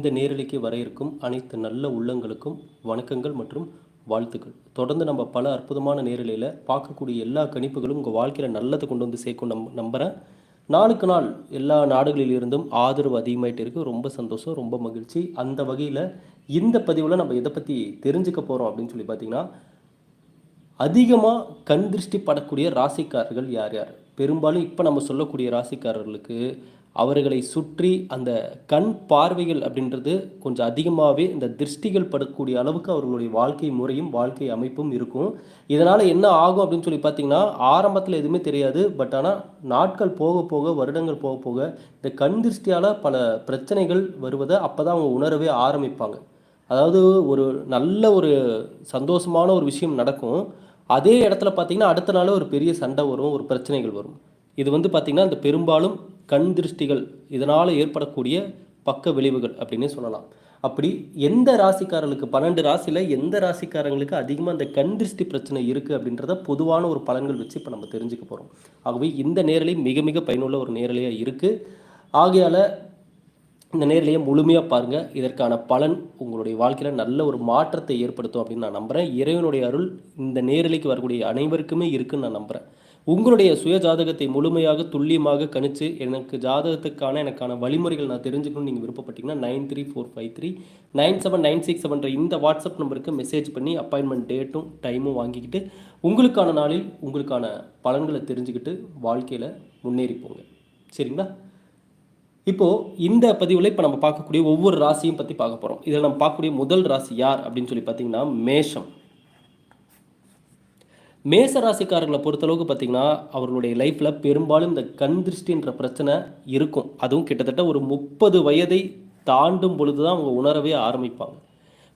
இந்த நேரலைக்கு வர இருக்கும் அனைத்து நல்ல உள்ளங்களுக்கும் வணக்கங்கள் மற்றும் வாழ்த்துக்கள். தொடர்ந்து நம்ம பல அற்புதமான நேரலையில் பார்க்கக்கூடிய எல்லா கணிப்புகளும் உங்கள் வாழ்க்கையில் நல்லதை கொண்டு வந்து சேர்க்கும் நம் நம்புகிறேன் நாளுக்கு நாள் எல்லா நாடுகளிலிருந்தும் ஆதரவு அதிகமாயிட்டு இருக்குது ரொம்ப சந்தோஷம் ரொம்ப மகிழ்ச்சி. அந்த வகையில் இந்த பதிவில் நம்ம எதை பற்றி தெரிஞ்சுக்க போகிறோம் அப்படின்னு சொல்லி பார்த்தீங்கன்னா அதிகமாக கண் திருஷ்டி படக்கூடிய ராசிக்காரர்கள் யார் யார்? பெரும்பாலும் இப்போ நம்ம சொல்லக்கூடிய ராசிக்காரர்களுக்கு அவர்களை சுற்றி அந்த கண் பார்வைகள் அப்படின்றது கொஞ்சம் அதிகமாகவே இந்த திருஷ்டிகள் படக்கூடிய அளவுக்கு அவர்களுடைய வாழ்க்கை முறையும் வாழ்க்கை அமைப்பும் இருக்கும். இதனால் என்ன ஆகும் அப்படின்னு சொல்லி பார்த்தீங்கன்னா ஆரம்பத்தில் எதுவுமே தெரியாது. பட் ஆனால் நாட்கள் போக போக வருடங்கள் போக போக இந்த கண் திருஷ்டியால் பல பிரச்சனைகள் வருவதை அப்போ தான் அவங்க உணரவே ஆரம்பிப்பாங்க. அதாவது ஒரு நல்ல ஒரு சந்தோஷமான ஒரு விஷயம் நடக்கும். அதே இடத்துல பார்த்தீங்கன்னா அடுத்த நாள் ஒரு பெரிய சண்டை வரும் ஒரு பிரச்சனைகள் வரும். இது வந்து பார்த்திங்கன்னா இந்த பெரும்பாலும் கண் திருஷ்டிகள் இதனால் ஏற்படக்கூடிய பக்க விளைவுகள் அப்படின்னு சொல்லலாம். அப்படி எந்த ராசிக்காரர்களுக்கு பன்னெண்டு ராசியில் எந்த ராசிக்காரங்களுக்கு அதிகமாக அந்த கண் திருஷ்டி பிரச்சனை இருக்குது அப்படின்றத பொதுவான ஒரு பலன்கள் வச்சு இப்போ நம்ம தெரிஞ்சுக்க போகிறோம் ஆகவே இந்த நேரலை மிக மிக பயனுள்ள ஒரு நேரலையாக இருக்குது ஆகையால் இந்த நேரிலேயே முழுமையாக பாருங்கள் இதற்கான பலன் உங்களுடைய வாழ்க்கையில் நல்ல ஒரு மாற்றத்தை ஏற்படுத்தும் அப்படின்னு நான் நம்புகிறேன் இறைவனுடைய அருள் இந்த நேரலைக்கு வரக்கூடிய அனைவருக்குமே இருக்குன்னு நான் நம்புகிறேன் உங்களுடைய சுய ஜாதகத்தை முழுமையாக துல்லியமாக கணிச்சு எனக்கு ஜாதகத்துக்கான எனக்கான வழிமுறைகள் நான் தெரிஞ்சுக்கணும்னு நீங்கள் விருப்பப்பட்டீங்கன்னா nine three four five three nine seven nine six செவன்ற இந்த வாட்ஸ்அப் நம்பருக்கு மெசேஜ் பண்ணி அப்பாயின்மெண்ட் டேட்டும் டைமும் வாங்கிக்கிட்டு உங்களுக்கான நாளில் உங்களுக்கான பலன்களை தெரிஞ்சுக்கிட்டு வாழ்க்கையில் முன்னேறி போங்க சரிங்களா? இப்போது இந்த பதிவில் இப்போ நம்ம பார்க்கக்கூடிய ஒவ்வொரு ராசியும் பற்றி பார்க்க போகிறோம் இதில் நம்ம பார்க்கக்கூடிய முதல் ராசி யார் அப்படின்னு சொல்லி பார்த்தீங்கன்னா மேஷம். மேச ராசிக்காரர்களை பொறுத்தளவுக்கு பார்த்தீங்கன்னா அவர்களுடைய லைஃப்பில் பெரும்பாலும் இந்த கண் திருஷ்டின்ற பிரச்சனை இருக்கும். அதுவும் கிட்டத்தட்ட ஒரு முப்பது வயதை தாண்டும் பொழுது தான் அவங்க உணரவே ஆரம்பிப்பாங்க.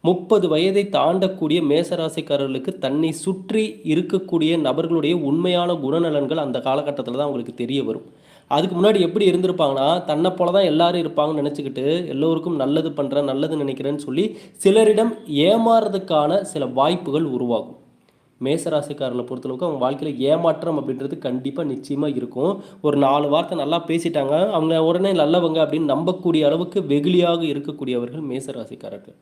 முப்பது வயதை தாண்டக்கூடிய மேசராசிக்காரர்களுக்கு தன்னை சுற்றி இருக்கக்கூடிய நபர்களுடைய உண்மையான குணநலன்கள் அந்த காலகட்டத்தில் தான் அவங்களுக்கு தெரிய வரும். அதுக்கு முன்னாடி எப்படி இருந்திருப்பாங்கன்னா தன்னை போல தான் எல்லாரும் இருப்பாங்கன்னு நினச்சிக்கிட்டு எல்லோருக்கும் நல்லது பண்ணுறேன் நல்லது நினைக்கிறேன்னு சொல்லி சிலரிடம் ஏமாறுறதுக்கான சில வாய்ப்புகள் உருவாகும். மேசராசிக்காரர்களை பொறுத்தளவுக்கு அவங்க வாழ்க்கையில் ஏமாற்றம் அப்படின்றது கண்டிப்பாக நிச்சயமாக இருக்கும். ஒரு நாலு வார்த்தை நல்லா பேசிட்டாங்க. அவங்க உடனே நல்லவங்க அப்படின்னு நம்பக்கூடிய அளவுக்கு வெகுளியாக இருக்கக்கூடியவர்கள் மேசராசிக்காரர்கள்.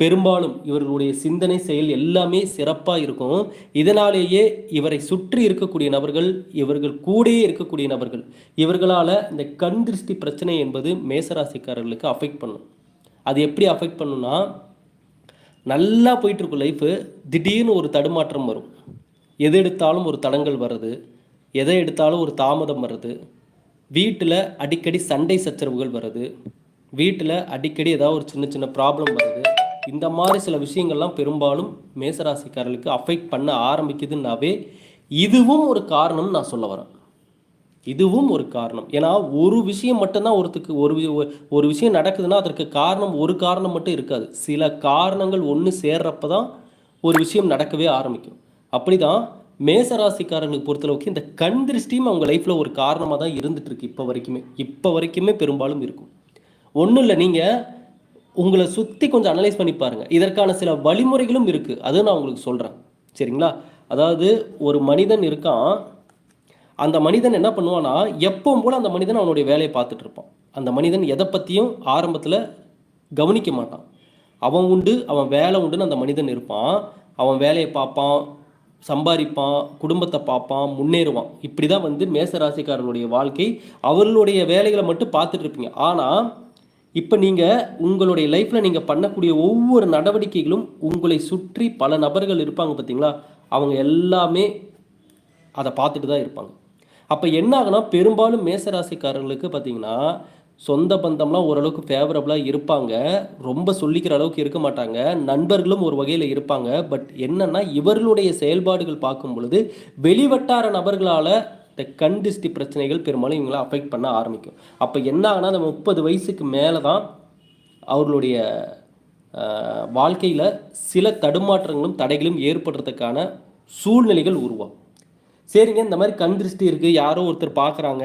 பெரும்பாலும் இவர்களுடைய சிந்தனை செயல் எல்லாமே சிறப்பாக இருக்கும். இதனாலேயே இவரை சுற்றி இருக்கக்கூடிய நபர்கள் இவர்கள் கூடயே இருக்கக்கூடிய நபர்கள் இவர்களால் இந்த கண் திருஷ்டி பிரச்சனை என்பது மேசராசிக்காரர்களுக்கு அஃபெக்ட் பண்ணும். அது எப்படி அஃபெக்ட் பண்ணுன்னா நல்லா போயிட்டுருக்கும் லைஃபு திடீர்னு ஒரு தடுமாற்றம் வரும். எது எடுத்தாலும் ஒரு தடங்கள் வர்றது எதை எடுத்தாலும் ஒரு தாமதம் வர்றது வீட்டில் அடிக்கடி சண்டை சச்சரவுகள் வருது வீட்டில் அடிக்கடி ஏதாவது ஒரு சின்ன சின்ன ப்ராப்ளம் வருது இந்த மாதிரி சில விஷயங்கள்லாம் பெரும்பாலும் மேசராசிக்காரர்களுக்கு அஃபெக்ட் பண்ண ஆரம்பிக்குதுன்னாவே இதுவும் ஒரு காரணம்னு நான் சொல்ல வரேன். இதுவும் ஒரு காரணம். ஏன்னா ஒரு விஷயம் மட்டும்தான் ஒருத்துக்கு ஒரு ஒரு விஷயம் நடக்குதுன்னா அதற்கு காரணம் ஒரு காரணம் மட்டும் இருக்காது. சில காரணங்கள் ஒன்று சேர்றப்ப தான் ஒரு விஷயம் நடக்கவே ஆரம்பிக்கும். அப்படி தான் மேசராசிக்காரங்களுக்கு பொறுத்தளவுக்கு இந்த கண் திருஷ்டியும் அவங்க லைஃப்பில் ஒரு காரணமாக தான் இருந்துட்டு இருக்கு இப்போ வரைக்குமே. இப்போ வரைக்குமே பெரும்பாலும் இருக்கும். ஒன்றும் இல்லை நீங்கள் உங்களை சுற்றி கொஞ்சம் அனலைஸ் பண்ணி பாருங்கள் இதற்கான சில வழிமுறைகளும் இருக்குது அது நான் உங்களுக்கு சொல்கிறேன் சரிங்களா? அதாவது ஒரு மனிதன் இருக்கான். அந்த மனிதன் என்ன பண்ணுவான்னா எப்பவும் போல் அந்த மனிதன் அவனுடைய வேலையை பார்த்துட்டு இருப்பான். அந்த மனிதன் எதை பற்றியும் ஆரம்பத்தில் கவனிக்க மாட்டான். அவன் உண்டு அவன் வேலை உண்டுன்னு அந்த மனிதன் இருப்பான். அவன் வேலையை பார்ப்பான் சம்பாதிப்பான் குடும்பத்தை பார்ப்பான் முன்னேறுவான். இப்படி தான் வந்து மேசராசிக்காரர்களுடைய வாழ்க்கை. அவர்களுடைய வேலைகளை மட்டும் பார்த்துட்டு இருப்பீங்க. ஆனால் இப்போ நீங்கள் உங்களுடைய லைஃப்பில் நீங்கள் பண்ணக்கூடிய ஒவ்வொரு நடவடிக்கைகளும் உங்களை சுற்றி பல நபர்கள் இருப்பாங்க பார்த்தீங்களா அவங்க எல்லாமே அதை பார்த்துட்டு தான் இருப்பாங்க. அப்போ என்ன ஆகுனா பெரும்பாலும் மேசராசிக்காரர்களுக்கு பார்த்தீங்கன்னா சொந்த பந்தம்லாம் ஓரளவுக்கு ஃபேவரபுளாக இருப்பாங்க. ரொம்ப சொல்லிக்கிற அளவுக்கு இருக்க மாட்டாங்க. நண்பர்களும் ஒரு வகையில் இருப்பாங்க. பட் என்னன்னா இவர்களுடைய செயல்பாடுகள் பார்க்கும் பொழுது வெளிவட்டார நபர்களால் இந்த கண் திருஷ்டி பிரச்சனைகள் பெரும்பாலும் இவங்களை அஃபெக்ட் பண்ண ஆரம்பிக்கும். அப்போ என்ன ஆகுனா அந்த முப்பது வயசுக்கு மேலே தான் அவர்களுடைய வாழ்க்கையில் சில தடுமாற்றங்களும் தடைகளும் ஏற்படுறதுக்கான சூழ்நிலைகள் உருவாகும். சரிங்க இந்த மாதிரி கண் திருஷ்டி இருக்குது யாரோ ஒருத்தர் பார்க்குறாங்க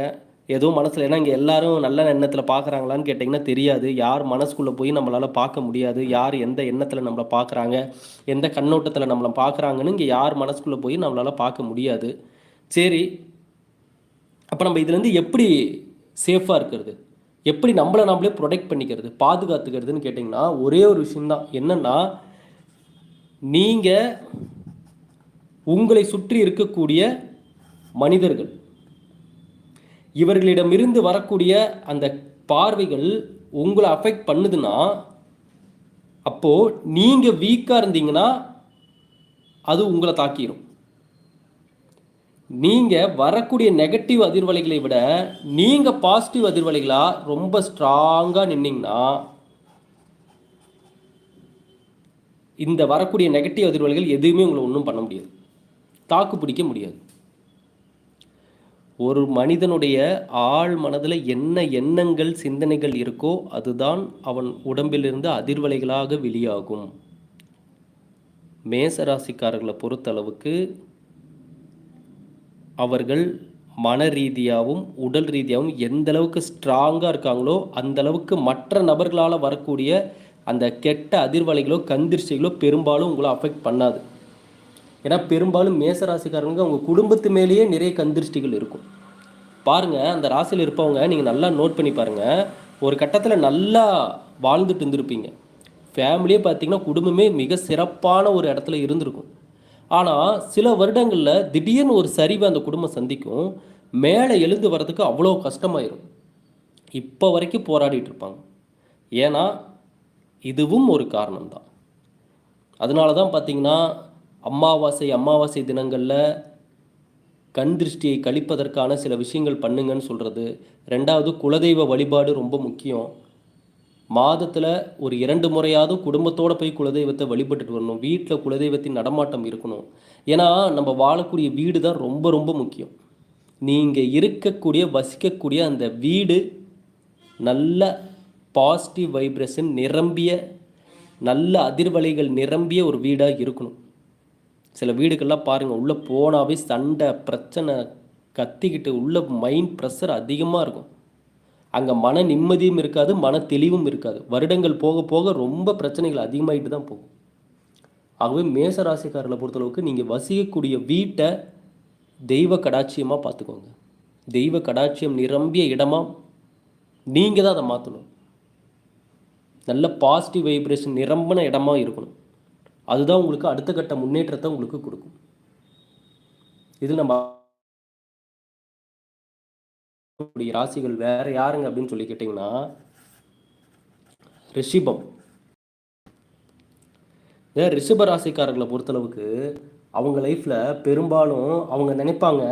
ஏதோ மனசில் ஏன்னா இங்கே எல்லாரும் நல்ல எண்ணத்தில் பார்க்குறாங்களான்னு கேட்டிங்கன்னா தெரியாது. யார் மனசுக்குள்ளே போய் நம்மளால் பார்க்க முடியாது. யார் எந்த எண்ணத்தில் நம்மளை பார்க்குறாங்க எந்த கண்ணோட்டத்தில் நம்மளை பார்க்குறாங்கன்னு இங்கே யார் மனசுக்குள்ளே போய் நம்மளால் பார்க்க முடியாது. சரி அப்போ நம்ம இதுலேருந்து எப்படி சேஃபாக இருக்கிறது? எப்படி நம்மளை நம்மளே ப்ரொடெக்ட் பண்ணிக்கிறது பாதுகாத்துக்கிறதுன்னு கேட்டிங்கன்னா ஒரே ஒரு விஷயம்தான். என்னென்னா நீங்கள் உங்களை சுற்றி இருக்கக்கூடிய மனிதர்கள். இவர்களிடமிருந்து வரக்கூடிய அந்த பார்வைகள் உங்களை அஃபெக்ட் பண்ணுதுன்னா அப்போது நீங்கள் வீக்காக இருந்தீங்கன்னா அது உங்களை தாக்கிடும் நீங்கள் வரக்கூடிய நெகட்டிவ் அதிர்வலைகளை விட நீங்கள் பாசிட்டிவ் அதிர்வலைகளாக ரொம்ப ஸ்ட்ராங்காக நின்னீங்கன்னா இந்த வரக்கூடிய நெகட்டிவ் அதிர்வலைகள் எதுவுமே உங்களை ஒன்றும் பண்ண முடியாது. தாக்கு பிடிக்க முடியாது. ஒரு மனிதனுடைய ஆழ் மனதில் என்ன எண்ணங்கள் சிந்தனைகள் இருக்கோ அதுதான் அவன் உடம்பிலிருந்து அதிர்வலைகளாக வெளியாகும். மேசராசிக்காரர்களை பொறுத்தளவுக்கு அவர்கள் மன ரீதியாகவும் உடல் ரீதியாகவும் எந்த அளவுக்கு ஸ்ட்ராங்காக இருக்காங்களோ அந்த அளவுக்கு மற்ற நபர்களால் வரக்கூடிய அந்த கெட்ட அதிர்வலைகளோ கந்திர்ச்சிகளோ பெரும்பாலும் உங்களை அஃபெக்ட் பண்ணாது. ஏன்னா பெரும்பாலும் மேசராசிக்காரங்க அவங்க குடும்பத்து மேலேயே நிறைய கந்திருஷ்டிகள் இருக்கும். பாருங்கள் அந்த ராசியில் இருப்பவங்க நீங்கள் நல்லா நோட் பண்ணி பாருங்கள் ஒரு கட்டத்தில் நல்லா வாழ்ந்துட்டு இருந்திருப்பீங்க. ஃபேமிலியே பார்த்தீங்கன்னா குடும்பமே மிக சிறப்பான ஒரு இடத்துல இருந்திருக்கும். ஆனால் சில வருடங்களில் திடீர்னு ஒரு சரிவை அந்த குடும்பம் சந்திக்கும். மேலே எழுந்து வர்றதுக்கு அவ்வளோ கஷ்டமாயிரும். இப்போ வரைக்கும் போராடிட்டு இருப்பாங்க. ஏன்னா இதுவும் ஒரு காரணம்தான். அதனால தான் பார்த்தீங்கன்னா அமாவாசை அமாவாசை தினங்களில் கண் திருஷ்டியை கழிப்பதற்கான சில விஷயங்கள் பண்ணுங்கன்னு சொல்கிறது ரெண்டாவது குலதெய்வ வழிபாடு ரொம்ப முக்கியம். மாதத்தில் ஒரு இரண்டு முறையாவது குடும்பத்தோடு போய் குலதெய்வத்தை வழிபட்டுட்டு வரணும். வீட்டில் குலதெய்வத்தின் நடமாட்டம் இருக்கணும். ஏன்னா நம்ம வாழக்கூடிய வீடு தான் ரொம்ப ரொம்ப முக்கியம். நீங்கள் இருக்கக்கூடிய வசிக்கக்கூடிய அந்த வீடு நல்ல பாசிட்டிவ் வைப்ரேஷன் நிரம்பிய நல்ல அதிர்வலைகள் நிரம்பிய ஒரு வீடாக இருக்கணும். சில வீடுகள்லாம் பாருங்கள் உள்ளே போனாவே சண்டை பிரச்சனை கத்திக்கிட்டு உள்ள மைண்ட் ப்ரெஷர் அதிகமாக இருக்கும். அங்கே மன நிம்மதியும் இருக்காது மன தெளிவும் இருக்காது. வருடங்கள் போக போக ரொம்ப பிரச்சனைகள் அதிகமாகிட்டு தான் போகும். ஆகவே மேச ராசிக்காரர்களை பொறுத்தளவுக்கு நீங்கள் வசிக்கக்கூடிய வீட்டை தெய்வ கடாட்சியமாக பார்த்துக்கோங்க. தெய்வ கடாட்சியம் நிரம்பிய இடமா நீங்கள் தான் அதை மாற்றணும் நல்ல பாசிட்டிவ் வைப்ரேஷன் நிரம்பின இடமா இருக்கணும். அதுதான் உங்களுக்கு அடுத்த கட்ட முன்னேற்றத்தை உங்களுக்கு கொடுக்கும். இதில் நம்ம ராசிகள் வேற யாருங்க அப்படின்னு சொல்லி கேட்டிங்கன்னா ரிஷிபம். ரிஷப ராசிக்காரர்களை பொறுத்தளவுக்கு அவங்க லைஃப்பில் பெரும்பாலும் அவங்க நினைப்பாங்க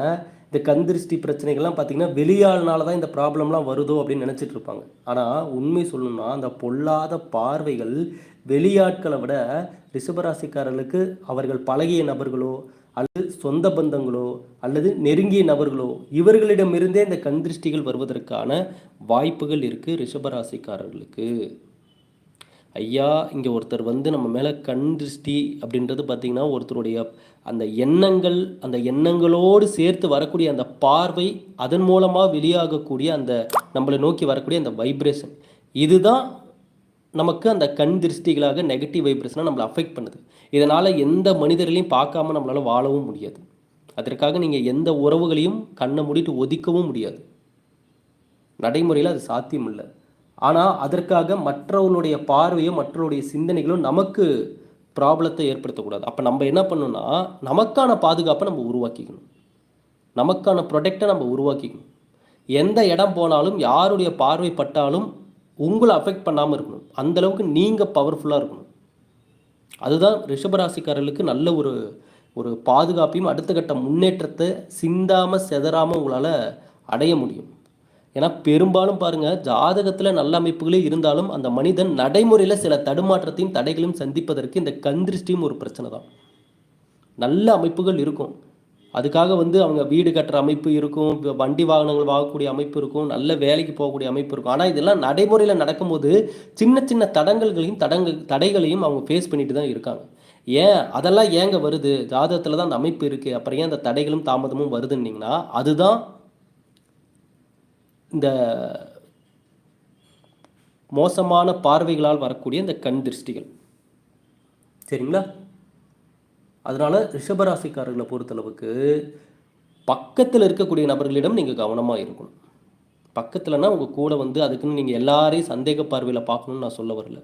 இந்த கந்திருஷ்டி பிரச்சனைகள்லாம் பார்த்தீங்கன்னா வெளியாளனால தான் இந்த ப்ராப்ளம்லாம் வருதோ அப்படின்னு நினச்சிட்டு இருப்பாங்க. ஆனால் உண்மை சொல்லணும்னா அந்த பொல்லாத பார்வைகள் வெளியாட்களை விட ரிஷபராசிக்காரர்களுக்கு அவர்கள் பழகிய நபர்களோ அல்லது சொந்த பந்தங்களோ அல்லது நெருங்கிய நபர்களோ இவர்களிடமிருந்தே இந்த கந்திருஷ்டிகள் வருவதற்கான வாய்ப்புகள் இருக்குது ரிஷபராசிக்காரர்களுக்கு. ஐயா இங்கே ஒருத்தர் வந்து நம்ம மேலே கண் திருஷ்டி அப்படின்றது பார்த்திங்கன்னா ஒருத்தருடைய அந்த எண்ணங்கள் அந்த எண்ணங்களோடு சேர்த்து வரக்கூடிய அந்த பார்வை அதன் மூலமாக வெளியாகக்கூடிய அந்த நம்மளை நோக்கி வரக்கூடிய அந்த வைப்ரேஷன் இதுதான் நமக்கு அந்த கண் திருஷ்டிகளாக நெகட்டிவ் வைப்ரேஷனாக நம்மளை அஃபெக்ட் பண்ணுது. இதனால் எந்த மனிதர்களையும் பார்க்காம நம்மளால் வாழவும் முடியாது. அதற்காக நீங்கள் எந்த உறவுகளையும் கண்ணை மூடிட்டு ஒதுக்கவும் முடியாது. நடைமுறையில் அது சாத்தியம் இல்லை ஆனால் அதற்காக மற்றவர்களுடைய பார்வையும் மற்றவருடைய சிந்தனைகளும் நமக்கு ப்ராப்ளத்தை ஏற்படுத்தக்கூடாது. அப்போ நம்ம என்ன பண்ணணும்னா நமக்கான பாதுகாப்பை நம்ம உருவாக்கிக்கணும். நமக்கான ப்ரொடெக்டை நம்ம உருவாக்கிக்கணும். எந்த இடம் போனாலும் யாருடைய பார்வை பட்டாலும் உங்களை அஃபெக்ட் பண்ணாமல் இருக்கணும். அந்தளவுக்கு நீங்கள் பவர்ஃபுல்லாக இருக்கணும். அதுதான் ரிஷபராசிக்காரர்களுக்கு நல்ல ஒரு ஒரு பாதுகாப்பையும் அடுத்த கட்ட முன்னேற்றத்தை சிந்தாமல் செதறாமல் உங்களால் அடைய முடியும். ஏன்னா பெரும்பாலும் பாருங்கள் ஜாதகத்தில் நல்ல அமைப்புகளே இருந்தாலும் அந்த மனிதன் நடைமுறையில் சில தடுமாற்றத்தையும் தடைகளையும் சந்திப்பதற்கு இந்த கந்திருஷ்டியும் ஒரு பிரச்சனை தான். நல்ல அமைப்புகள் இருக்கும். அதுக்காக வந்து அவங்க வீடு கட்டுற அமைப்பு இருக்கும் வண்டி வாகனங்கள் வாங்கக்கூடிய அமைப்பு இருக்கும் நல்ல வேலைக்கு போகக்கூடிய அமைப்பு இருக்கும். ஆனால் இதெல்லாம் நடைமுறையில் நடக்கும்போது சின்ன சின்ன தடங்கல்களையும் தடங்கள் தடைகளையும் அவங்க ஃபேஸ் பண்ணிட்டு தான் இருக்காங்க. ஏன்? அதெல்லாம் ஏங்க வருது? ஜாதகத்தில் தான் அந்த அமைப்பு இருக்குது அப்புறம் ஏன் அந்த தடைகளும் தாமதமும் வருதுன்னீங்கன்னா அதுதான் இந்த மோசமான பார்வைகளால் வரக்கூடிய இந்த கண் திருஷ்டிகள். சரிங்களா? அதனால் ரிஷபராசிக்காரர்களை பொறுத்தளவுக்கு பக்கத்தில் இருக்கக்கூடிய நபர்களிடம் நீங்கள் கவனமாக இருக்கணும். பக்கத்தில்னா உங்கள் கூட வந்து அதுக்குன்னு நீங்கள் எல்லாரையும் சந்தேக பார்வையில் பார்க்கணுன்னு நான் சொல்ல வரல.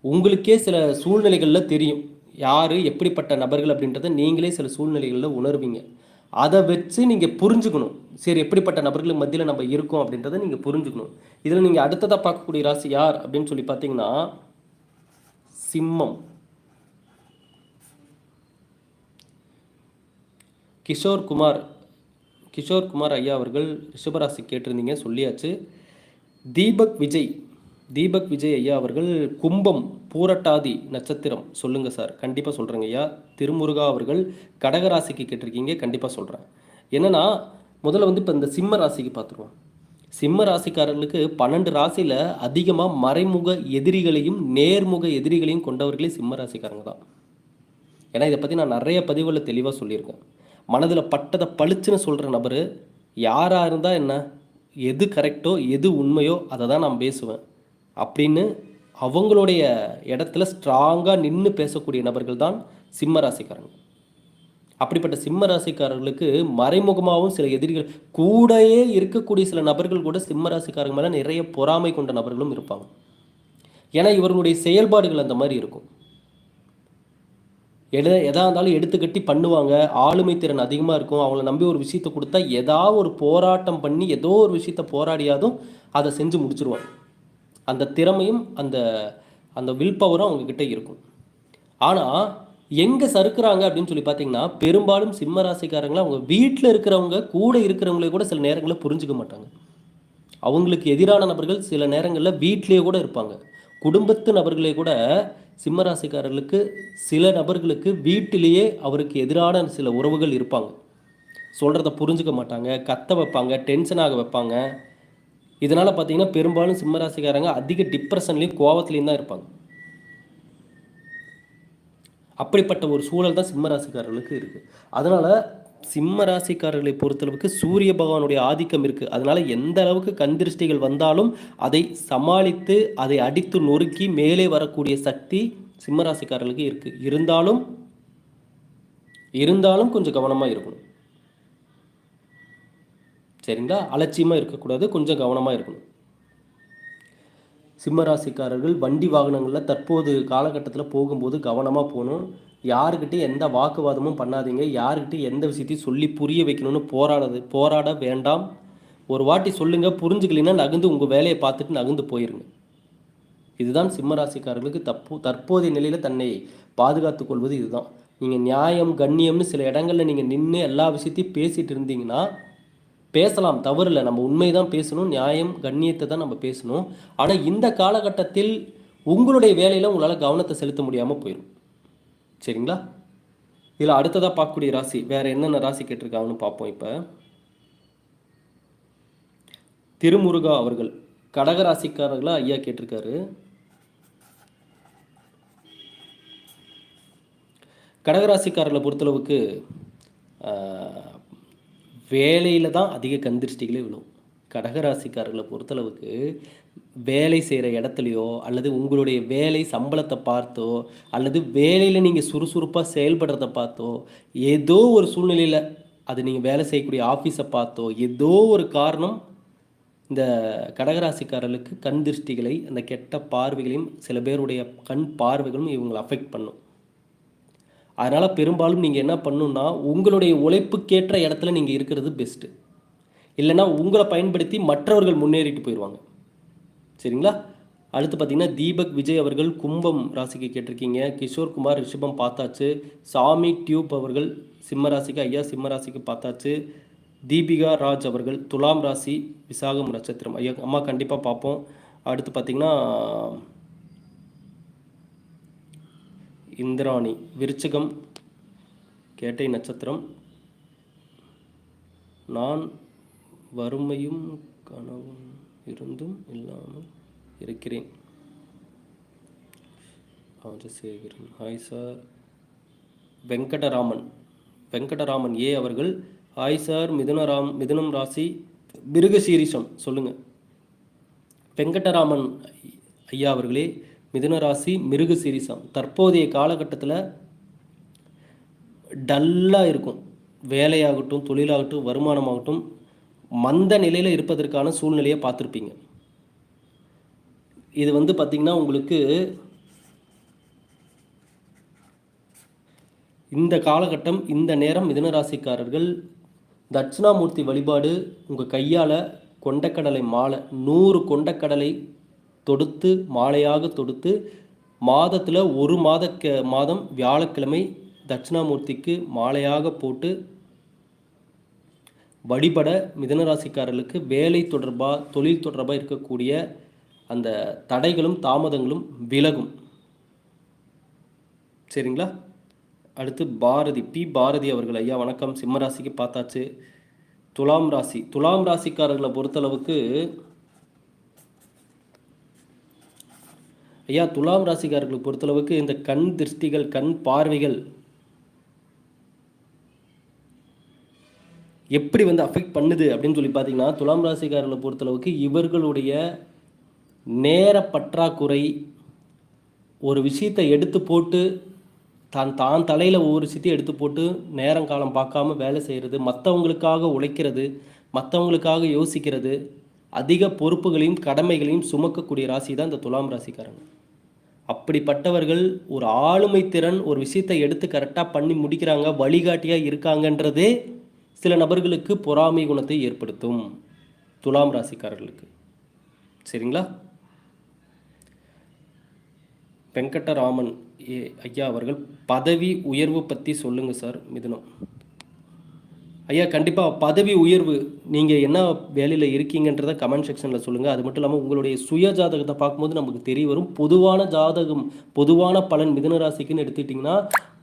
உங்களுக்கே சில சூழ்நிலைகளில் தெரியும். யார் எப்படிப்பட்ட நபர்கள் அப்படின்றத நீங்களே சில சூழ்நிலைகளில் உணர்வீங்க. அதை வச்சு நீங்கள் புரிஞ்சுக்கணும். சரி எப்படிப்பட்ட நபர்களுக்கு மத்தியில் நம்ம இருக்கோம் அப்படின்றத நீங்கள் புரிஞ்சுக்கணும். இதில் நீங்கள் அடுத்ததாக பார்க்கக்கூடிய ராசி யார் அப்படின்னு சொல்லி பார்த்தீங்கன்னா சிம்மம். கிஷோர் குமார் கிஷோர் குமார் ஐயா அவர்கள் ரிஷபராசி கேட்டிருந்தீங்க சொல்லியாச்சு. தீபக் விஜய் தீபக் விஜய் ஐயா அவர்கள் கும்பம் பூரட்டாதி நட்சத்திரம். சொல்லுங்க சார். கண்டிப்பாக சொல்கிறேங்க ஐயா. திருமுருகா அவர்கள் கடகராசிக்கு கேட்டிருக்கீங்க. கண்டிப்பாக சொல்கிறேன் என்னன்னா முதல்ல வந்து இப்போ இந்த சிம்ம ராசிக்கு பார்த்துருவோம் சிம்ம ராசிக்காரர்களுக்கு பன்னெண்டு ராசியில் அதிகமாக மறைமுக எதிரிகளையும் நேர்முக எதிரிகளையும் கொண்டவர்களே சிம்ம ராசிக்காரங்க தான். ஏன்னா இதை பற்றி நான் நிறைய பதிவுகளில் தெளிவாக சொல்லியிருக்கேன். மனதில் பட்டதை பளிச்சுன்னு சொல்கிற நபர் யாராக இருந்தால் என்ன? எது கரெக்டோ எது உண்மையோ அதை தான் நான் பேசுவேன். அப்படின்னு அவங்களுடைய இடத்துல ஸ்ட்ராங்காக நின்று பேசக்கூடிய நபர்கள் தான் சிம்ம ராசிக்காரங்க. அப்படிப்பட்ட சிம்ம ராசிக்காரர்களுக்கு மறைமுகமாகவும் சில எதிரிகள் கூடயே இருக்கக்கூடிய சில நபர்கள் கூட சிம்ம ராசிக்காரங்க மேலே நிறைய பொறாமை கொண்ட நபர்களும் இருப்பாங்க. ஏன்னா இவர்களுடைய செயல்பாடுகள் அந்த மாதிரி இருக்கும். எட எதா இருந்தாலும் எடுத்துக்கட்டி பண்ணுவாங்க. ஆளுமை திறன் அதிகமாக இருக்கும். அவங்கள நம்பி ஒரு விஷயத்த கொடுத்தா ஏதாவது ஒரு போராட்டம் பண்ணி ஏதோ ஒரு விஷயத்த போராடியாதும் அதை செஞ்சு முடிச்சிருவாங்க. அந்த திறமையும் அந்த அந்த வில் பவரும் அவங்கக்கிட்ட இருக்கும். ஆனால் எங்கே சறுக்குறாங்க அப்படின்னு சொல்லி பார்த்தீங்கன்னா பெரும்பாலும் சிம்ம ராசிக்காரங்களை அவங்க வீட்டில் இருக்கிறவங்க கூட இருக்கிறவங்களே கூட சில நேரங்களில் புரிஞ்சுக்க மாட்டாங்க. அவங்களுக்கு எதிரான நபர்கள் சில நேரங்களில் வீட்டிலேயே கூட இருப்பாங்க. குடும்பத்து நபர்களே கூட சிம்ம ராசிக்காரர்களுக்கு சில நபர்களுக்கு வீட்டிலேயே அவருக்கு எதிரான சில உறவுகள் இருப்பாங்க. சொல்கிறத புரிஞ்சுக்க மாட்டாங்க கத்த வைப்பாங்க டென்ஷனாக வைப்பாங்க. இதனால் பார்த்தீங்கன்னா பெரும்பாலும் சிம்மராசிக்காரங்க அதிக டிப்ரெஷன்லேயும் கோவத்துலேயும் தான் இருப்பாங்க. அப்படிப்பட்ட ஒரு சூழல் தான் சிம்மராசிக்காரர்களுக்கு இருக்குது அதனால் சிம்ம ராசிக்காரர்களை பொறுத்தளவுக்கு சூரிய பகவானுடைய ஆதிக்கம் இருக்குது அதனால் எந்த அளவுக்கு கந்திருஷ்டிகள் வந்தாலும் அதை சமாளித்து அதை அடித்து நொறுக்கி மேலே வரக்கூடிய சக்தி சிம்ம ராசிக்காரர்களுக்கு இருக்குது இருந்தாலும் இருந்தாலும் கொஞ்சம் கவனமாக இருக்கணும். சரிங்களா அலட்சியமாக இருக்கக்கூடாது கொஞ்சம் கவனமாக இருக்கணும். சிம்மராசிக்காரர்கள் வண்டி வாகனங்களில் தற்போது காலகட்டத்தில் போகும்போது கவனமாக போகணும். யாருக்கிட்டையும் எந்த வாக்குவாதமும் பண்ணாதீங்க. யாருக்கிட்டையும் எந்த விஷயத்தையும் சொல்லி புரிய வைக்கணும்னு போராடாது போராட வேண்டாம். ஒரு வாட்டி சொல்லுங்கள் புரிஞ்சுக்கலைன்னா நகர்ந்து உங்கள் வேலையை பார்த்துட்டு நகர்ந்து போயிருங்க. இதுதான் சிம்மராசிக்காரர்களுக்கு தப்பு தற்போதைய நிலையில் தன்னை பாதுகாத்து கொள்வது இதுதான். நீங்கள் நியாயம் கண்ணியம்னு சில இடங்களில் நீங்கள் நின்று எல்லா விஷயத்தையும் பேசிகிட்டு இருந்தீங்கன்னா பேசலாம் தவறில்ல. நம்ம உண்மை தான் பேசணும் நியாயம் கண்ணியத்தை தான் நம்ம பேசணும். ஆனால் இந்த காலகட்டத்தில் உங்களுடைய வேலையில் உங்களால் கவனத்தை செலுத்த முடியாமல் போயிடும் சரிங்களா? இதில் அடுத்ததாக பார்க்கக்கூடிய ராசி வேறு என்னென்ன ராசி கேட்டிருக்காங்கன்னு பார்ப்போம் இப்போ. திருமுருகா அவர்கள் கடகராசிக்காரர்களாக ஐயா கேட்டிருக்காரு. கடகராசிக்காரர்களை பொறுத்தளவுக்கு வேலையில் தான் அதிக கந்திருஷ்டிகளே விழும். கடகராசிக்காரர்களை பொறுத்தளவுக்கு வேலை செய்கிற இடத்துலையோ அல்லது உங்களுடைய வேலை சம்பளத்தை பார்த்தோ அல்லது வேலையில் நீங்கள் சுறுசுறுப்பாக செயல்படுறத பார்த்தோ ஏதோ ஒரு சூழ்நிலையில் அது நீங்கள் வேலை செய்யக்கூடிய ஆஃபீஸை பார்த்தோ ஏதோ ஒரு காரணம் இந்த கடகராசிக்காரர்களுக்கு கண் திருஷ்டிகளை அந்த கெட்ட பார்வைகளையும் சில பேருடைய கண் பார்வைகளும் இவங்களை அஃபெக்ட் பண்ணும். அதனால் பெரும்பாலும் நீங்கள் என்ன பண்ணணுன்னா உங்களுடைய உழைப்புக்கேற்ற இடத்துல நீங்கள் இருக்கிறது பெஸ்ட்டு இல்லைன்னா உங்களை பயன்படுத்தி மற்றவர்கள் முன்னேறிட்டு போயிடுவாங்க சரிங்களா? அடுத்து பார்த்தீங்கன்னா தீபக் விஜய் அவர்கள் கும்பம் ராசிக்கு கேட்டிருக்கீங்க. கிஷோர் குமார் ரிஷபம் பார்த்தாச்சு. சாமி டியூப் அவர்கள் சிம்ம ராசிக்கு ஐயா சிம்ம ராசிக்கு பார்த்தாச்சு. தீபிகா ராஜ் அவர்கள் துலாம் ராசி விசாகம் நட்சத்திரம். ஐயா அம்மா கண்டிப்பாக பார்ப்போம். அடுத்து பார்த்திங்கன்னா இந்திராணி விருச்சகம் கேட்டை நட்சத்திரம். நான் வறுமையும் கனவும் இருந்தும் இல்லாமல் இருக்கிறேன். Rajasekaran. Hi sir Venkataraman. Venkataraman ஏ அவர்கள்? ஹாய் சார் மிதுனராம் மிதுனம் ராசி மிருகசீரிஷம். சொல்லுங்கள் வெங்கடராமன் ஐயா அவர்களே மிதுன ராசி மிருக சீரிசம். தற்போதைய காலகட்டத்தில் டல்லாக இருக்கும். வேலையாகட்டும் தொழிலாகட்டும் வருமானமாகட்டும் மந்த நிலையில் இருப்பதற்கான சூழ்நிலையை பார்த்துருப்பீங்க. இது வந்து பார்த்திங்கன்னா உங்களுக்கு இந்த காலகட்டம் இந்த நேரம் மிதனராசிக்காரர்கள் தட்சிணாமூர்த்தி வழிபாடு உங்கள் கையால் கொண்டக்கடலை மாலை நூறு கொண்டக்கடலை தொடுத்து மாலையாக தொடுத்து மாதத்தில் ஒரு மாத மாதம் வியாழக்கிழமை தட்சிணாமூர்த்திக்கு மாலையாக போட்டு வழிபட மிதனராசிக்காரர்களுக்கு வேலை தொடர்பாக தொழில் தொடர்பாக இருக்கக்கூடிய அந்த தடைகளும் தாமதங்களும் விலகும். சரிங்களா? அடுத்து பாரதி பி. பாரதி அவர்கள் ஐயா வணக்கம். சிம்ம ராசிக்கு பார்த்தாச்சு. துலாம் ராசி. துலாம் ராசிக்காரர்களை பொறுத்தளவுக்கு ஐயா துலாம் ராசிக்காரர்களை பொறுத்தளவுக்கு இந்த கண் திருஷ்டிகள் கண் பார்வைகள் எப்படி வந்து அஃபெக்ட் பண்ணுது அப்படின்னு சொல்லி பார்த்தீங்கன்னா துலாம் ராசிக்காரர்களை பொறுத்தளவுக்கு இவர்களுடைய நேர பற்றாக்குறை ஒரு விஷயத்தை எடுத்து போட்டு தான் தான் தலையில் ஒவ்வொரு விஷயத்தையும் எடுத்து போட்டு நேரம் காலம் பார்க்காம வேலை செய்கிறது மற்றவங்களுக்காக உழைக்கிறது மற்றவங்களுக்காக யோசிக்கிறது அதிக பொறுப்புகளையும் கடமைகளையும் சுமக்கக்கூடிய ராசி தான் இந்த துலாம் ராசிக்காரங்க. அப்படிப்பட்டவர்கள் ஒரு ஆளுமை திறன் ஒரு விஷயத்தை எடுத்து கரெக்டாக பண்ணி முடிக்கிறாங்க வழிகாட்டியாக இருக்காங்கன்றதே சில நபர்களுக்கு பொறாமை குணத்தை ஏற்படுத்தும். துலாம் ராசிக்காரர்களுக்கு. சரிங்களா? வெங்கடராமன் ஏ ஐயா அவர்கள் பதவி உயர்வு பற்றி சொல்லுங்கள் சார் மிதுனம். ஐயா கண்டிப்பாக பதவி உயர்வு நீங்கள் என்ன வேலையில் இருக்கீங்கன்றதை கமெண்ட் செக்ஷனில் சொல்லுங்கள் அது மட்டும் இல்லாமல் உங்களுடைய சுய ஜாதகத்தை பார்க்கும்போது நமக்கு தெரிய வரும். பொதுவான ஜாதகம் பொதுவான பலன் மிதுன ராசிக்குன்னு எடுத்துக்கிட்டிங்கன்னா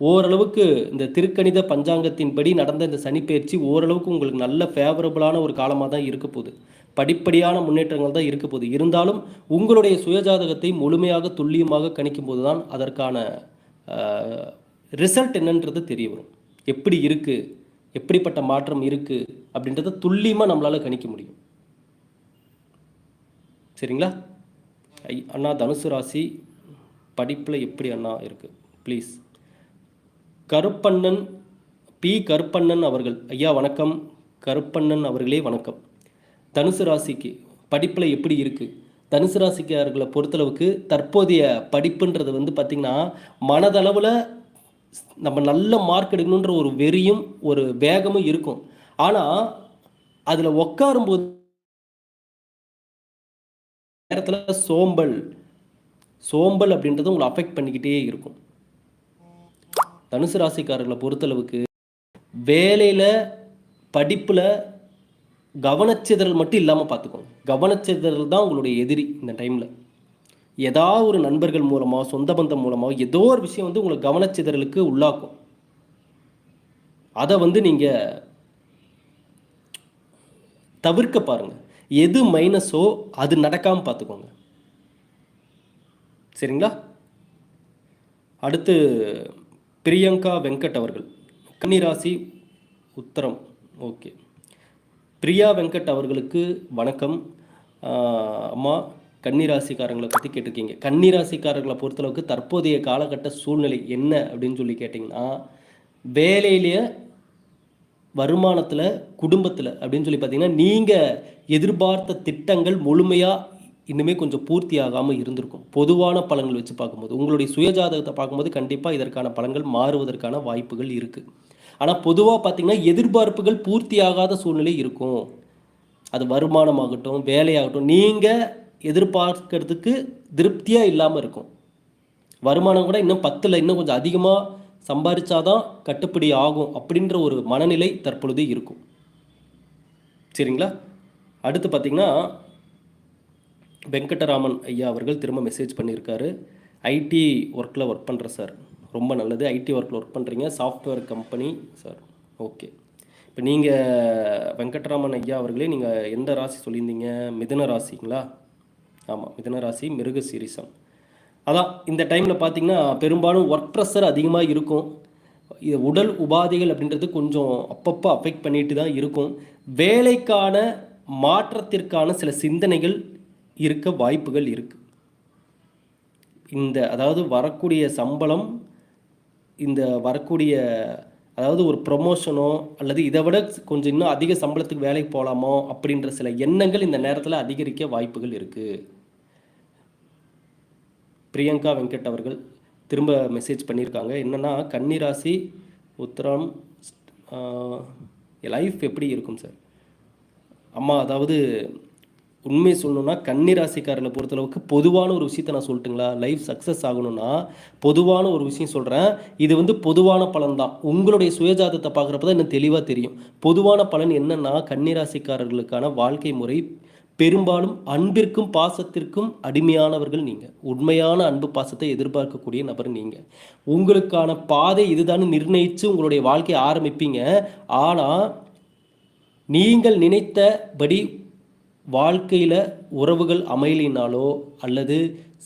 ஓரளவுக்கு இந்த திருக்கணித பஞ்சாங்கத்தின்படி நடந்த இந்த சனிப்பயிற்சி ஓரளவுக்கு உங்களுக்கு நல்ல ஃபேவரபுளான ஒரு காலமாக தான் இருக்க போகுது. படிப்படியான முன்னேற்றங்கள் தான் இருக்க போகுது. இருந்தாலும் உங்களுடைய சுயஜாதகத்தை முழுமையாக துல்லியமாக கணிக்கும் போது தான் அதற்கான ரிசல்ட் என்னன்றது தெரிய வரும். எப்படி இருக்குது எப்படிப்பட்ட மாற்றம் இருக்குது அப்படின்றத துல்லியமாக நம்மளால் கணிக்க முடியும். சரிங்களா? ஐ அண்ணா தனுசு ராசி படிப்பில் எப்படி அண்ணா இருக்குது ப்ளீஸ் கருப்பண்ணன் பி. கருப்பண்ணன் அவர்கள். ஐயா வணக்கம். கருப்பண்ணன் அவர்களே வணக்கம். தனுசு ராசிக்கு படிப்பில் எப்படி இருக்குது தனுசு ராசிக்காரர்களை பொறுத்தளவுக்கு தற்போதைய படிப்புன்றது வந்து பார்த்திங்கன்னா மனதளவில் நம்ம நல்ல மார்க் எடுக்கணுன்ற ஒரு வெறியும் ஒரு வேகமும் இருக்கும். ஆனால் அதில் உட்காரும்போது நேரத்தில் சோம்பல் சோம்பல் அப்படின்றது உங்களை அஃபெக்ட் பண்ணிக்கிட்டே இருக்கும். தனுசு ராசிக்காரர்களை பொறுத்தளவுக்கு வேலையில் படிப்பில் கவனச்சிதறல் மட்டும் இல்லாமல் பார்த்துக்கோங்க கவனச்சிதறல் தான் உங்களுடைய எதிரி இந்த டைமில் ஏதாவது ஒரு நண்பர்கள் மூலமாக சொந்த பந்தம் மூலமாக ஏதோ ஒரு விஷயம் வந்து உங்களை கவனச்சிதறலுக்கு உள்ளாக்கும். அதை வந்து நீங்கள் தவிர்க்க பாருங்கள் எது மைனஸோ அது நடக்காமல் பார்த்துக்கோங்க. சரிங்களா? அடுத்து பிரியங்கா வெங்கட் அவர்கள். கன்னிராசி உத்தரம். ஓகே. பிரியா வெங்கட் அவர்களுக்கு வணக்கம். அம்மா கன்னிராசிக்காரங்களை பற்றி கேட்டிருக்கீங்க. கன்னிராசிக்காரர்களை பொறுத்தளவுக்கு தற்போதைய காலகட்ட சூழ்நிலை என்ன அப்படின்னு சொல்லி கேட்டிங்கன்னா வேலையிலேயே வருமானத்தில் குடும்பத்தில் அப்படின்னு சொல்லி பார்த்தீங்கன்னா நீங்கள் எதிர்பார்த்த திட்டங்கள் முழுமையாக இன்னுமே கொஞ்சம் பூர்த்தி ஆகாமல் இருந்திருக்கும். பொதுவான பலன்கள் வச்சு பார்க்கும்போது உங்களுடைய சுயஜாதகத்தை பார்க்கும்போது கண்டிப்பாக இதற்கான பலன்கள் மாறுவதற்கான வாய்ப்புகள் இருக்குது ஆனால் பொதுவாக பார்த்திங்கன்னா எதிர்பார்ப்புகள் பூர்த்தி ஆகாத சூழ்நிலை இருக்கும். அது வருமானமாகட்டும் வேலையாகட்டும் நீங்கள் எதிர்பார்க்கறதுக்கு திருப்தியாக இல்லாமல் இருக்கும். வருமானம் கூட இன்னும் பத்தில் இன்னும் கொஞ்சம் அதிகமாக சம்பாதிச்சாதான் கட்டுப்படி ஆகும் அப்படின்ற ஒரு மனநிலை தற்பொழுது இருக்கும். சரிங்களா? அடுத்து பார்த்திங்கன்னா வெங்கடராமன் ஐயா அவர்கள் திரும்ப மெசேஜ் பண்ணியிருக்காரு. ஐடி ஒர்க்கில் ஒர்க் பண்ணுற சார் ரொம்ப நல்லது. ஐடி ஒர்க்கில் ஒர்க் பண்ணுறீங்க சாஃப்ட்வேர் கம்பெனி சார் ஓகே இப்போ நீங்கள் வெங்கட்ராமன் ஐயா அவர்களே நீங்கள் எந்த ராசி சொல்லியிருந்தீங்க? மிதன ராசிங்களா? ஆமாம் மிதன ராசி மிருக சீரிசம் அதான் இந்த டைமில் பார்த்தீங்கன்னா பெரும்பாலும் ஒர்க் ப்ரெஷர் அதிகமாக இருக்கும். இது உடல் உபாதைகள் அப்படின்றது கொஞ்சம் அப்பப்போ அஃபெக்ட் பண்ணிட்டு தான் இருக்கும். வேலைக்கான மாற்றத்திற்கான சில சிந்தனைகள் இருக்க வாய்ப்புகள் இருக்குது இந்த அதாவது வரக்கூடிய சம்பளம் இந்த வரக்கூடிய அதாவது ஒரு ப்ரொமோஷனோ அல்லது இதை விட கொஞ்சம் இன்னும் அதிக சம்பளத்துக்கு வேலைக்கு போகலாமோ அப்படின்ற சில எண்ணங்கள் இந்த நேரத்தில் அதிகரிக்க வாய்ப்புகள் இருக்குது பிரியங்கா வெங்கட் அவர்கள் திரும்ப மெசேஜ் பண்ணியிருக்காங்க. என்னென்னா கன்னிராசி உத்திரம் லைஃப் எப்படி இருக்கும் சார் அம்மா அதாவது உண்மை சொல்லணும்னா கன்னிராசிக்காரர்களை பொறுத்தளவுக்கு பொதுவான ஒரு விஷயத்தை நான் சொல்லட்டுங்களா? லைஃப் சக்ஸஸ் ஆகணும்னா பொதுவான ஒரு விஷயம் சொல்கிறேன் இது வந்து பொதுவான பலன் தான். உங்களுடைய சுயஜாதத்தை பார்க்குறப்ப தான் இன்னும் தெளிவாக தெரியும். பொதுவான பலன் என்னென்னா கன்னிராசிக்காரர்களுக்கான வாழ்க்கை முறை பெரும்பாலும் அன்பிற்கும் பாசத்திற்கும் அடிமையானவர்கள் நீங்கள் உண்மையான அன்பு பாசத்தை எதிர்பார்க்கக்கூடிய நபர் நீங்கள் உங்களுக்கான பாதை இதுதான் நிர்ணயித்து உங்களுடைய வாழ்க்கையை ஆரம்பிப்பீங்க. ஆனால் நீங்கள் நினைத்தபடி வாழ்க்கையில் உறவுகள் அமையலினாலோ அல்லது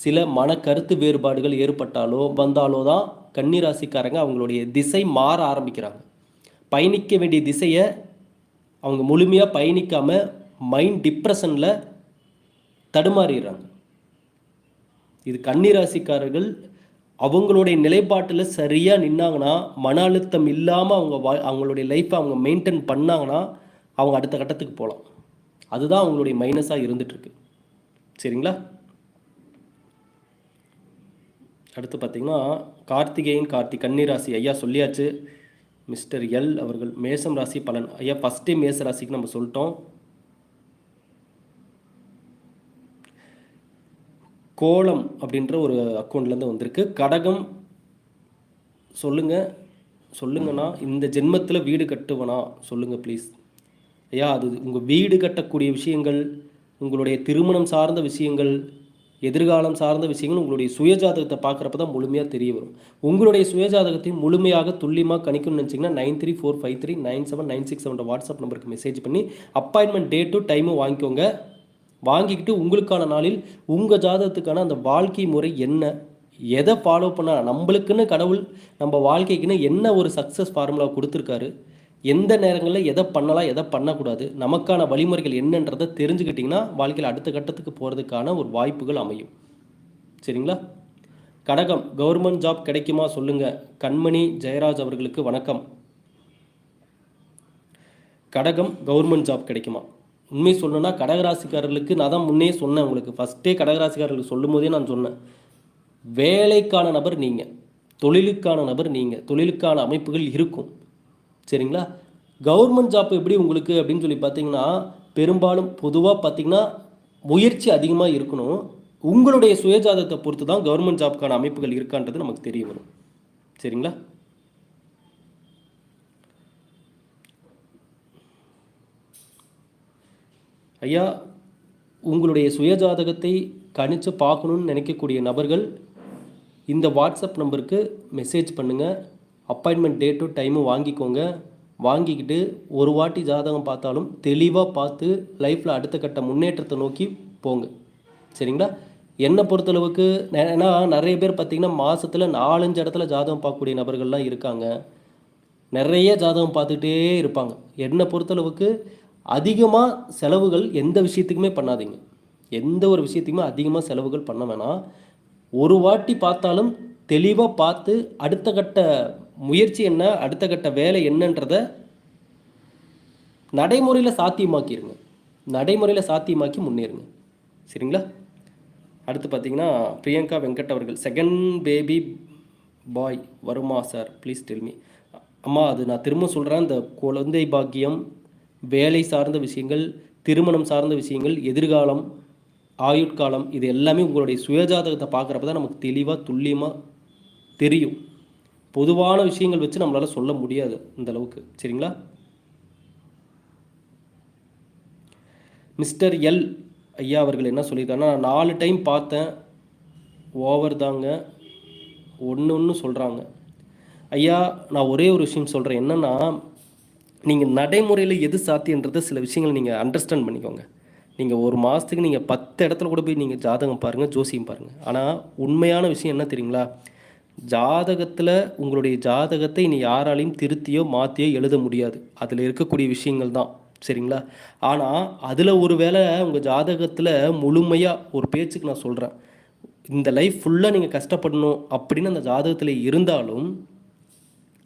சில மன கருத்து வேறுபாடுகள் ஏற்பட்டாலோ வந்தாலோ தான் கன்னிராசிக்காரங்க அவங்களுடைய திசை மாற ஆரம்பிக்கிறாங்க. பயணிக்க வேண்டிய திசையை அவங்க முழுமையாக பயணிக்காமல் மைண்ட் டிப்ரெஷனில் தடுமாறிடுறாங்க. இது கன்னிராசிக்காரர்கள் அவங்களுடைய நிலைப்பாட்டில் சரியாக நின்னாங்கன்னா மன அழுத்தம் இல்லாமல் அவங்க வா அவங்களுடைய லைஃப்பை அவங்க மெயின்டைன் பண்ணாங்கன்னா அவங்க அடுத்த கட்டத்துக்கு போகலாம். அதுதான் அவங்களுடைய மைனஸாக இருந்துகிட்ருக்கு சரிங்களா? அடுத்து பார்த்தீங்கன்னா கார்த்திகேயன் கார்த்திக் கன்னிராசி ஐயா சொல்லியாச்சு. மிஸ்டர் எல் அவர்கள் மேசம் ராசி பலன். ஐயா ஃபஸ்ட்டே மேச ராசிக்கு நம்ம சொல்லிட்டோம். கோலம் அப்படின்ற ஒரு அக்கௌண்ட்லேருந்து வந்திருக்கு. கடகம் சொல்லுங்கள் சொல்லுங்கண்ணா. இந்த ஜென்மத்தில் வீடு கட்டுவனா? சொல்லுங்கள் ப்ளீஸ் ஐயா அது உங்கள் வீடு கட்டக்கூடிய விஷயங்கள் உங்களுடைய திருமணம் சார்ந்த விஷயங்கள் எதிர்காலம் சார்ந்த விஷயங்கள் உங்களுடைய சுயஜாதகத்தை பார்க்குறப்ப தான் முழுமையாக தெரிய வரும். உங்களுடைய சுயஜாதகத்தையும் முழுமையாக துல்லியமாக கணிக்கணும்னு நினச்சிங்கன்னா nine three four five three nine seven nine six seven WhatsApp நம்பருக்கு மெசேஜ் பண்ணி அப்பாயின்மெண்ட் டேட்டும் டைமும் வாங்கிக்கோங்க. வாங்கிக்கிட்டு உங்களுக்கான நாளில் உங்கள் ஜாதகத்துக்கான அந்த வாழ்க்கை முறை என்ன? எதை ஃபாலோ பண்ணால் நம்மளுக்குன்னு கடவுள் நம்ம வாழ்க்கைக்குன்னு என்ன ஒரு சக்ஸஸ் ஃபார்முலா கொடுத்துருக்காரு? எந்த நேரங்களில் எதை பண்ணலாம் எதை பண்ணக்கூடாது? நமக்கான வழிமுறைகள் என்னன்றதை தெரிஞ்சுக்கிட்டிங்கன்னா வாழ்க்கையில் அடுத்த கட்டத்துக்கு போகிறதுக்கான ஒரு வாய்ப்புகள் அமையும். சரிங்களா? கடகம் கவர்மெண்ட் ஜாப் கிடைக்குமா சொல்லுங்கள் கண்மணி ஜெயராஜ் அவர்களுக்கு வணக்கம். கடகம் கவர்மெண்ட் ஜாப் கிடைக்குமா? உண்மை சொல்லணும்னா கடகராசிக்காரர்களுக்கு நான் தான் முன்னே சொன்னேன் உங்களுக்கு. ஃபஸ்ட்டே கடகராசிக்காரர்களுக்கு சொல்லும் போதே நான் சொன்னேன். வேலைக்கான நபர் நீங்கள் தொழிலுக்கான நபர் நீங்கள் தொழிலுக்கான அமைப்புகள் இருக்கும். சரிங்களா? கவர்மெண்ட் ஜாப் எப்படி உங்களுக்கு அப்படின்னு சொல்லி பார்த்தீங்கன்னா பெரும்பாலும் பொதுவாக பார்த்தீங்கன்னா முயற்சி அதிகமாக இருக்கணும். உங்களுடைய சுயஜாதத்தை பொறுத்து தான் கவர்மெண்ட் ஜாப்க்கான அமைப்புகள் இருக்கான்றது நமக்கு தெரிய வரும். சரிங்களா? ஐயா உங்களுடைய சுயஜாதகத்தை கணிச்சு பார்க்கணுன்னு நினைக்கக்கூடிய நபர்கள் இந்த வாட்ஸ்அப் நம்பருக்கு மெசேஜ் பண்ணுங்கள் அப்பாயின்மெண்ட் டேட்டும் டைமும் வாங்கிக்கோங்க. வாங்கிக்கிட்டு ஒரு வாட்டி ஜாதகம் பார்த்தாலும் தெளிவாக பார்த்து லைஃப்பில் அடுத்த கட்ட முன்னேற்றத்தை நோக்கி போங்க. சரிங்களா? என்னை பொறுத்தளவுக்கு ஏன்னா நிறைய பேர் பார்த்திங்கன்னா மாதத்தில் நாலஞ்சு இடத்துல ஜாதகம் பார்க்கக்கூடிய நபர்கள்லாம் இருக்காங்க. நிறைய ஜாதகம் பார்த்துக்கிட்டே இருப்பாங்க. என்னை பொறுத்தளவுக்கு அதிகமாக செலவுகள் எந்த விஷயத்துக்குமே பண்ணாதீங்க. எந்த ஒரு விஷயத்துக்குமே அதிகமாக செலவுகள் பண்ண வேணாம். ஒரு வாட்டி பார்த்தாலும் தெளிவாக பார்த்து அடுத்த கட்ட முயற்சி என்ன அடுத்த கட்ட வேலை என்னன்றத நடைமுறையில் சாத்தியமாக்கிடுங்க நடைமுறையில் சாத்தியமாக்கி முன்னேறுங்க. சரிங்களா? அடுத்து பார்த்தீங்கன்னா பிரியங்கா வெங்கட் அவர்கள் செகண்ட் பேபி பாய் வருமா சார் ப்ளீஸ் டெல்மி அம்மா அது நான் திரும்ப சொல்கிறேன் இந்த குழந்தை பாக்கியம் வேலை சார்ந்த விஷயங்கள் திருமணம் சார்ந்த விஷயங்கள் எதிர்காலம் ஆயுட்காலம் இது எல்லாமே உங்களுடைய சுயஜாதகத்தை பார்க்குறப்ப தான் நமக்கு தெளிவாக துல்லியமாக தெரியும். பொதுவான விஷயங்கள் வச்சு நம்மளால் சொல்ல முடியாது இந்த அளவுக்கு. சரிங்களா? மிஸ்டர் எல் ஐயா அவர்கள் என்ன சொல்லியிருக்காங்கன்னா நான் நாலு டைம் பார்த்தேன் ஓவர் தாங்க. ஒன்று ஒன்று சொல்கிறாங்க ஐயா நான் ஒரே ஒரு விஷயம் சொல்கிறேன் என்னென்னா நீங்கள் நடைமுறையில் எது சாத்தியன்றது சில விஷயங்கள் நீங்கள் அண்டர்ஸ்டாண்ட் பண்ணிக்கோங்க. நீங்கள் ஒரு மாதத்துக்கு நீங்கள் பத்து இடத்துல கூட போய் நீங்கள் ஜாதகம் பாருங்கள் ஜோசியம் பாருங்கள் ஆனால் உண்மையான விஷயம் என்ன தெரியுங்களா? ஜாதகத்தில் உங்களுடைய ஜாதகத்தை இனி யாராலையும் திருத்தியோ மாற்றியோ எழுத முடியாது. அதில் இருக்கக்கூடிய விஷயங்கள் தான். சரிங்களா? ஆனால் அதில் ஒரு வேளை உங்கள் ஜாதகத்தில் முழுமையாக ஒரு பேச்சுக்கு நான் சொல்கிறேன் இந்த லைஃப் ஃபுல்லாக நீங்கள் கஷ்டப்படணும் அப்படின்னு அந்த ஜாதகத்தில் இருந்தாலும்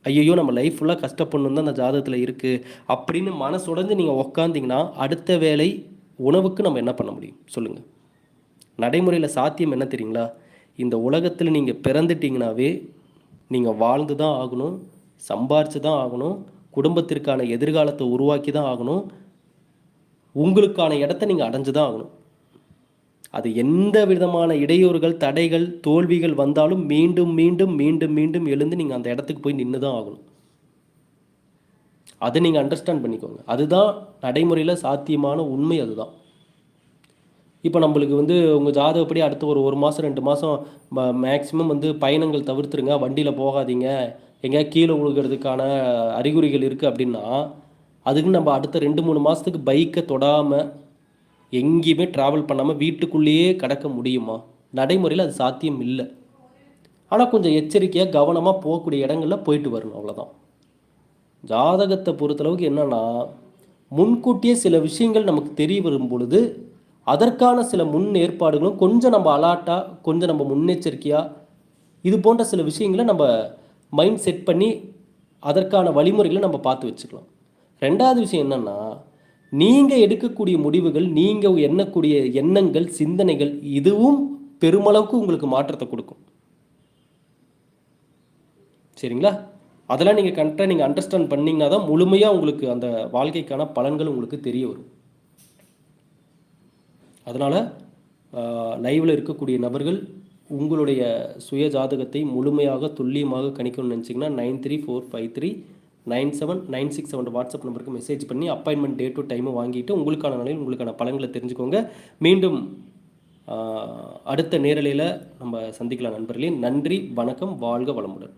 ஐயோ நம்ம லைஃப் ஃபுல்லாக கஷ்டப்படணும் தான் அந்த ஜாதகத்தில் இருக்குது அப்படின்னு மனசுடைஞ்சு நீங்கள் உக்காந்தீங்கன்னா அடுத்த வேலை உணவுக்கு நம்ம என்ன பண்ண முடியும்? சொல்லுங்கள் நடைமுறையில் சாத்தியம் என்ன தெரியுங்களா? இந்த உலகத்தில் நீங்கள் பிறந்துட்டீங்கனாவே நீங்கள் வாழ்ந்து தான் ஆகணும் சம்பாரித்து தான் ஆகணும் குடும்பத்திற்கான எதிர்காலத்தை உருவாக்கி தான் ஆகணும் உங்களுக்கான இடத்த நீங்கள் அடைஞ்சு தான் ஆகணும். அது எந்த விதமான இடையூறுகள் தடைகள் தோல்விகள் வந்தாலும் மீண்டும் மீண்டும் மீண்டும் மீண்டும் எழுந்து நீங்கள் அந்த இடத்துக்கு போய் நின்று தான் ஆகணும். அதை நீங்கள் அண்டர்ஸ்டாண்ட் பண்ணிக்கோங்க. அதுதான் நடைமுறையில் சாத்தியமான உண்மை அதுதான். இப்போ நம்மளுக்கு வந்து உங்கள் ஜாதகப்படி அடுத்த ஒரு ஒரு மாதம் ரெண்டு மாதம் மேக்ஸிமம் வந்து பயணங்கள் தவிர்த்துருங்க. வண்டியில் போகாதீங்க. எங்கேயா கீழே விழுகிறதுக்கான அறிகுறிகள் இருக்குது அப்படின்னா அதுக்கு நம்ம அடுத்த ரெண்டு மூணு மாதத்துக்கு பைக்கை தொடாமல் எங்கேயுமே ட்ராவல் பண்ணாமல் வீட்டுக்குள்ளேயே கடக்க முடியுமா? நடைமுறையில் அது சாத்தியம் இல்லை. ஆனால் கொஞ்சம் எச்சரிக்கையாக கவனமாக போகக்கூடிய இடங்களில் போயிட்டு வரணும் அவ்வளோதான் ஜாதகத்தை பொறுத்தளவுக்கு என்னென்னா முன்கூட்டியே சில விஷயங்கள் நமக்கு தெரிய வரும் பொழுது அதற்கான சில முன் ஏற்பாடுகளும் கொஞ்சம் நம்ம அலாட்டாக கொஞ்சம் நம்ம முன்னெச்சரிக்கையாக இது போன்ற சில விஷயங்களை நம்ம மைண்ட் செட் பண்ணி அதற்கான வழிமுறைகளை நம்ம பார்த்து வச்சுக்கலாம். ரெண்டாவது விஷயம் என்னென்னா நீங்கள் எடுக்கக்கூடிய முடிவுகள் நீங்கள் எண்ணக்கூடிய எண்ணங்கள் சிந்தனைகள் இதுவும் பெருமளவுக்கு உங்களுக்கு மாற்றத்தை கொடுக்கும். சரிங்களா? அதெல்லாம் நீங்கள் கரெக்டாக நீங்கள் அண்டர்ஸ்டாண்ட் பண்ணிங்கன்னா தான் முழுமையாக உங்களுக்கு அந்த வாழ்க்கைக்கான பலன்கள் உங்களுக்கு தெரிய வரும். அதனால் லைவில் இருக்கக்கூடிய நபர்கள் உங்களுடைய சுய ஜாதகத்தை முழுமையாக துல்லியமாக கணிக்கணும்னு நினச்சிங்கன்னா nine three four five three nine seven nine six seven WhatsApp நம்பருக்கு மெசேஜ் பண்ணி அப்பாயின்மெண்ட் டேட் டு டைமும் வாங்கிட்டு உங்களுக்கான நிலையில் உங்களுக்கான பலன்களை தெரிஞ்சுக்கோங்க. மீண்டும் அடுத்த நேரலையில் நம்ம சந்திக்கலாம் நண்பர்களே. நன்றி வணக்கம் வாழ்க வளமுடன்.